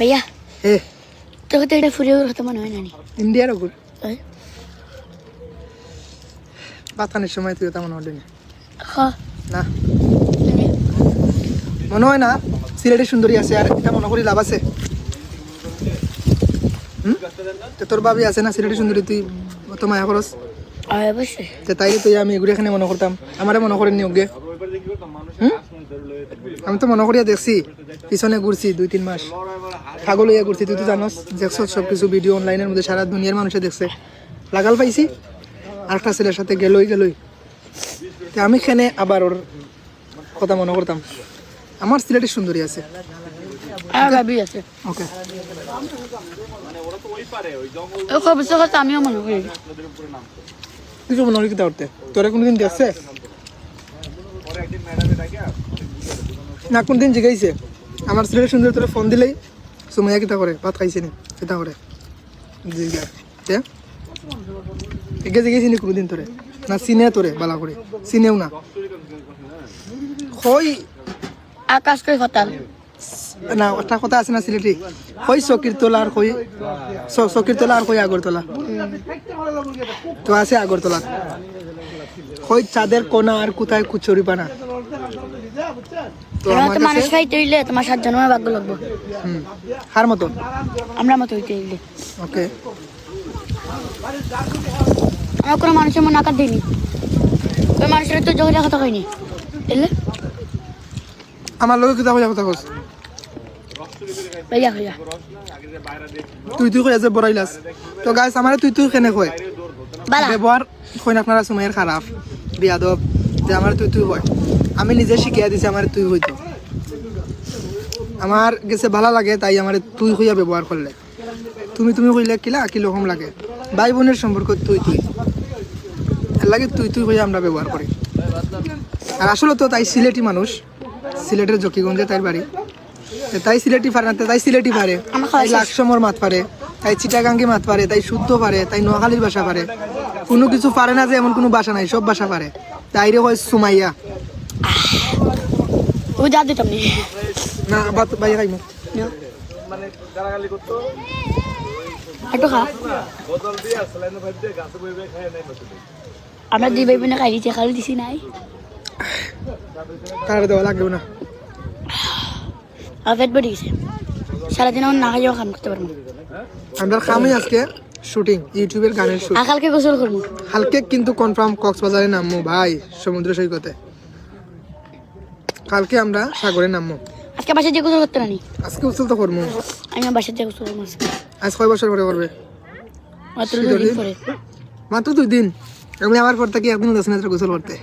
ভাইয়া তোকে তো এটা ফুরিয়ে কথা মনে হয় না ইন্ডিয়ার ওগুলো ওই, পাতানের সময় তুই তেমন হলি না না মনে হয় না সিলেটের সুন্দরী আছে আর এটা মনে করি লাভ আছে তো তোর ভাবি আছে না সিলেটের সুন্দরী তুই অত মায়া খরচ তো তাই তুই আমি এগুলো এখানে মনে করতাম আমারে মনে করেন নি ওকে? আমি তো মনে করিয়া দেখছি পিছনে ঘুরছি দুই তিন মাস। ছাগল হইয়া ঘুরছি তুই তো জানোস দেখছ সব কিছু ভিডিও অনলাইনের মধ্যে সারা দুনিয়ার মানুষে দেখছে। লাগাল পাইছি আরেকটা ছেলের সাথে গেলই গেলই। তো আমি খেনে আবার ওর কথা মনে করতাম। আমার সিলেটের সুন্দরী আছে। ওকে কথা আমিও মনে করি। তুই তো মনে করি তোরা কোনদিন দেখছে? না কোন দিন জিগাইছে? আমার ছেলে সুন্দর তোরা ফোন দিলেই সুমাইয়া কিতা করে ভাত খাইছে নি কিতা করে জিগা তে? একে জিগাইছি নি কোনোদিন তোরে না চিনে তোরে বালা করে চিনেও না। হই আকাশ কই ফাতাল না একটা কথা আছে না সিলেটি হই চকির তোলা আর চ- চকির তোলা আর কই আগরতলা তো আছে আগরতলা হই চাঁদের কোনা আর কোথায় কুচুরি পানা। মানুষ খাইতে হইলে তোমার সাত জন্মের ভাগ্য লাগবো হার মতো আমরা মতো হইতে হইলে ওকে আমরা কোনো মানুষের মনে আকার দিইনি ওই মানুষের তো জোরে কথা কইনি। এলে আমার লোক কিতা কইয়া কথা কস ভাইয়া ভাইয়া তুই তুই যে বড়াইলাস তো গাইস আমারে তুই তুই কেনে কয়? ব্যবহার কইন আপনারা খারাপ বিয়াদব। যে আমার তুই তুই হয়। আমি নিজে শিখিয়া দিছি আমার তুই হইতো আমার গেছে ভালো লাগে তাই আমার তুই হইয়া ব্যবহার করলে তুমি তুমি কইলে কিলা কি রকম লাগে। ভাই বোনের সম্পর্ক তুই তুই। লাগে তুই তুই হইয়া আমরা ব্যবহার করি আর আসলে তো তাই সিলেটি মানুষ। সিলেটের জকিগঞ্জে তাই বাড়ি তাই সিলেটি পারে না তাই সিলেটি পারে। তাই। লাকসমর মাত পারে তাই চিটাগাঙ্গি মাত পারে তাই শুদ্ধ পারে তাই নোয়াখালীর ভাষা পারে। কোনো কিছু পারে না যে এমন কোনো ভাষা নাই সব ভাষা পারে। তাই রে হয় সুমাইয়া। ও যা দিতাম না। বাত ভাই খাইমু। একটু খা। আমরা দুই ভাই বোনে খাই খালি দিছি নাই। তার দেওয়া লাগবে না। আর পেট বেড়ে গেছে সারাদিন আমার না খাইও খান করতে পারব আমরা খামই আজকে শুটিং ইউটিউবের গানের শুট কালকে গোসল করব হালকে কিন্তু কনফার্ম কক্সবাজারে নামবো ভাই সমুদ্র সৈকতে। কালকে আমরা সাগরে নামবো আজকে বাসায় যে গোসল করতে নানি? আজকে উচল তো করব আমি আমার বাসায় যে গোসল করব আজ কয় বছর পরে করবে? মাত্র দুই দিন পরে। মাত্র দুই দিন? আমি আমার পর থেকে একদিন দশ মিনিট গোসল করতে?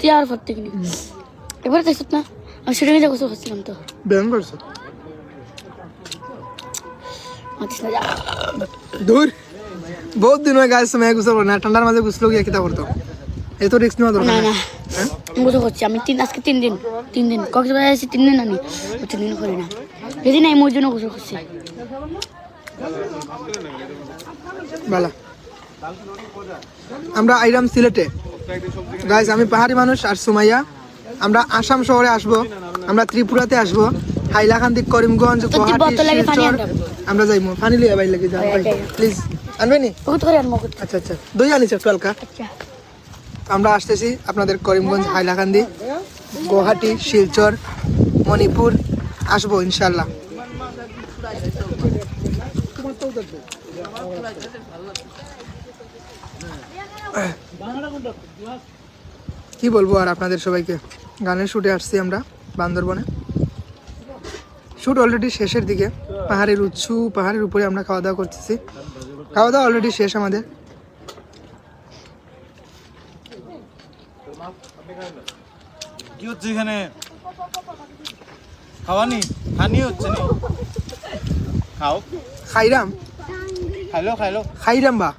তুই আর পর থেকে না। আমি শুটিং এ গোসল করছিলাম তো। ব্যায়াম করছ? মাতিস না যা। দূর। বহুত দিন হয়ে গাছ সময় গোসল না ঠান্ডার মাঝে গোসল গিয়ে কিতা করতো? এত রিক্স নেওয়া দরকার না না। হ্যাঁ? আমি গোসল করছি আমি তিন আজকে তিন দিন তিন দিন। কক্সবাজার আছি তিন দিন আনি তিন দিন করি না। যেদিন আমি ওর জন্য গোসল করছি। বালা। আমরা আইরাম সিলেটে। গাইজ আমি পাহাড়ি মানুষ আর সুমাইয়া। আমরা আসাম শহরে আসব আমরা ত্রিপুরাতে আসব হাইলাকান্দি করিমগঞ্জ গুয়াহাটি শিলচর আমরা যাইমু। পানি লিয়ে বাইর লাগে আচ্ছা, আচ্ছা। প্লিজ আনবে নি? বহুত করে আনব আচ্ছা আচ্ছা। দই আনিস একটু হালকা। আচ্ছা। আমরা আসতেছি আপনাদের করিমগঞ্জ হাইলাকান্দি গুয়াহাটি শিলচর মণিপুর। আসব ইনশাল্লাহ কি বলব আর আপনাদের সবাইকে? গানের শুটে আসছি আমরা বান্দরবনে। শুট অলরেডি শেষের দিকে। পাহাড়ের উৎসু পাহাড়ের উপরে আমরা খাওয়া দাওয়া করতেছি। খাওয়া দাওয়া অলরেডি শেষ আমাদের। কি হচ্ছে এখানে? খাওয়ানি? হানি হচ্ছে নি? খাও। খাইরাম? খাইলো খাইলো। খাইরাম বা?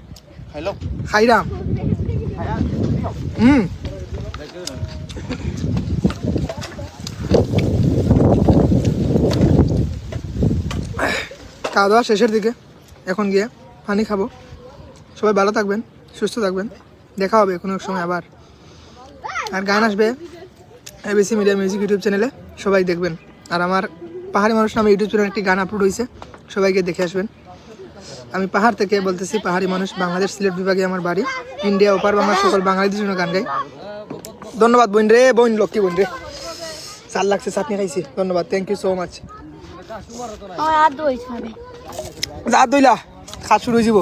খাইলো। খাইরাম। হুম। খাওয়া দাওয়া শেষের দিকে। এখন গিয়ে পানি খাব। সবাই ভালো থাকবেন, সুস্থ থাকবেন। দেখা হবে কোনো এক সময় আবার। আর গান আসবে এবিসি মিডিয়া মিউজিক ইউটিউব চ্যানেলে। সবাই দেখবেন। আর আমার পাহাড়ি মানুষ নামে ইউটিউব চ্যানেলে একটি গান আপলোড হয়েছে। সবাইকে দেখে আসবেন। আমি পাহাড় থেকে বলতেছি, পাহাড়ি মানুষ বাংলাদেশ সিলেট বিভাগে আমার বাড়ি। ইন্ডিয়া, ওপার বাংলা সকল বাঙালিদের জন্য গান গাই। ধন্যবাদ বোন রে, বোন, লক্ষ্মী বোন রে। চাল লাগছে, চাটনি খাইছি। ধন্যবাদ থ্যাংক ইউ সো মাচ যা দইলা খাসুর হয়ে যাব।